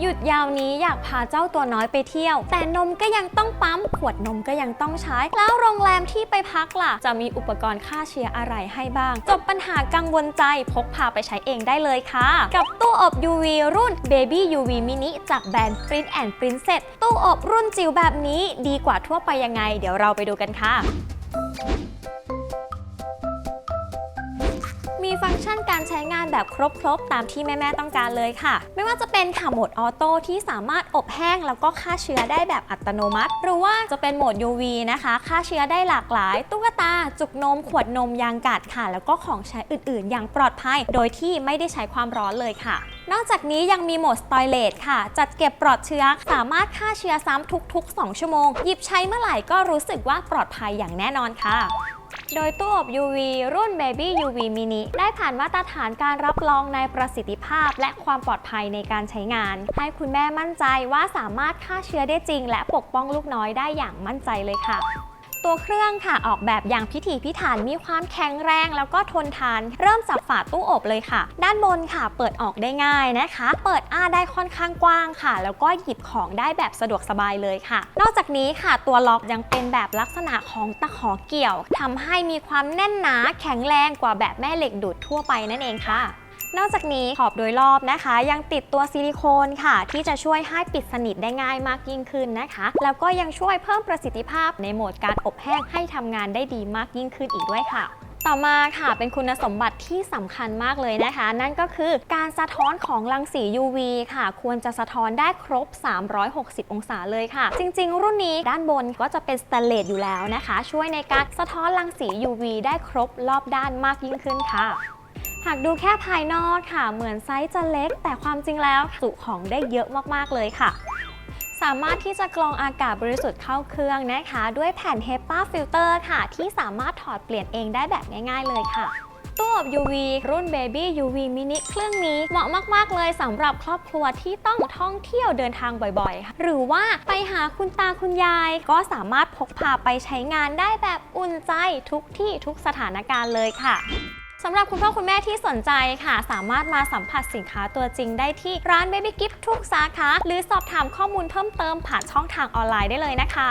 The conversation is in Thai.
หยุดยาวนี้อยากพาเจ้าตัวน้อยไปเที่ยว แต่นมก็ยังต้องปั๊ม ขวดนมก็ยังต้องใช้ แล้วโรงแรมที่ไปพักล่ะ จะมีอุปกรณ์ฆ่าเชื้ออะไรให้บ้าง จบปัญหากังวลใจพกพาไปใช้เองได้เลยค่ะ กับตู้อบ UV รุ่น Baby UV Mini จากแบรนด์ Print and Princess ตู้อบรุ่นจิ๋วแบบนี้ดีกว่าทั่วไปยังไง เดี๋ยวเราไปดูกันค่ะ มีฟังก์ชันการใช้งานแบบครบๆ ตามที่แม่ๆต้องการเลยค่ะ ไม่ว่าจะเป็นค่ะโหมดออโต้ที่สามารถอบแห้งแล้วก็ฆ่าเชื้อได้แบบอัตโนมัติ หรือว่าจะเป็นโหมด UV นะคะฆ่าเชื้อได้หลากหลาย ตุ๊กตา จุกนม ขวดนมยางกัดค่ะ แล้วก็ของใช้อื่นๆ อย่างปลอดภัย โดยที่ไม่ได้ใช้ความร้อนเลยค่ะนอกจากนี้ยังมีโหมด s t o r a g e ค่ะ จัดเก็บปลอดเชื้อ สามารถฆ่าเชื้อซ้ำทุกๆ 2 ชั่วโมง หยิบใช้เมื่อไหร่ก็รู้สึกว่าปลอดภัยอย่างแน่นอนค่ะ โดยตู้อบ UV รุ่น Baby UV Mini ได้ผ่านมาตรฐานการรับรองในประสิทธิภาพ และความปลอดภัยในการใช้งาน ให้คุณแม่มั่นใจว่าสามารถฆ่าเชื้อได้จริง และปกป้องลูกน้อยได้อย่างมั่นใจเลยค่ะ ตัวเครื่องค่ะออกแบบอย่างพิถีพิถันมีความแข็งแรง แล้วก็ทนทาน เริ่มจากฝาตู้อบเลยค่ะ ด้านบนค่ะ เปิดออกได้ง่ายนะคะ เปิดอ้าได้ค่อนข้างกว้างค่ะ แล้วก็หยิบของได้แบบสะดวกสบายเลยค่ะ นอกจากนี้ค่ะ ตัวล็อกยังเป็นแบบลักษณะของตะขอเกี่ยวทำให้มีความแน่นหนาแข็งแรงกว่าแบบแม่เหล็กดูดทั่วไปนั่นเองค่ะ นอกจากนี้ขอบโดยรอบนะคะ ยังติดตัวซิลิโคนค่ะ ที่จะช่วยให้ปิดสนิทได้ง่ายมากยิ่งขึ้นนะคะ แล้วก็ยังช่วยเพิ่มประสิทธิภาพในโหมดการอบแห้งให้ทำงานได้ดีมากยิ่งขึ้นอีกด้วยค่ะต่อมาค่ะเป็นคุณสมบัติที่สำคัญมากเลยนะคะ นั่นก็คือการสะท้อนของรังสี UV ค่ะ ควรจะสะท้อนได้ครบ 360 องศาเลยค่ะ จริง ๆ รุ่นนี้ด้านบนก็จะเป็นสแตนเลสอยู่แล้วนะคะ ช่วยในการสะท้อนรังสี UV ได้ครบรอบด้านมากยิ่งขึ้นค่ะ หากดูแค่ภายนอกค่ะ เหมือนไซส์จะเล็ก แต่ความจริงแล้วจุของได้เยอะมากๆเลยค่ะ สามารถที่จะกรองอากาศบริสุทธิ์เข้าเครื่องนะคะ ด้วยแผ่น HEPA filter ค่ะ ที่สามารถถอดเปลี่ยนเองได้แบบง่าย ๆ เลยค่ะตู้อบ UV รุ่น Baby UV Mini เครื่องนี้เหมาะมาก ๆ เลยสำหรับครอบครัวที่ต้องท่องเที่ยวเดินทางบ่อยๆค่ะหรือว่าไปหาคุณตาคุณยาย ก็สามารถพกพาไปใช้งานได้แบบอุ่นใจทุกที่ทุกสถานการณ์เลยค่ะ สำหรับคุณพ่อคุณแม่ที่สนใจค่ะ สามารถมาสัมผัสสินค้าตัวจริงได้ที่ร้าน Baby Gift ทุกสาขา หรือสอบถามข้อมูลเพิ่มเติมผ่านช่องทางออนไลน์ได้เลยนะคะ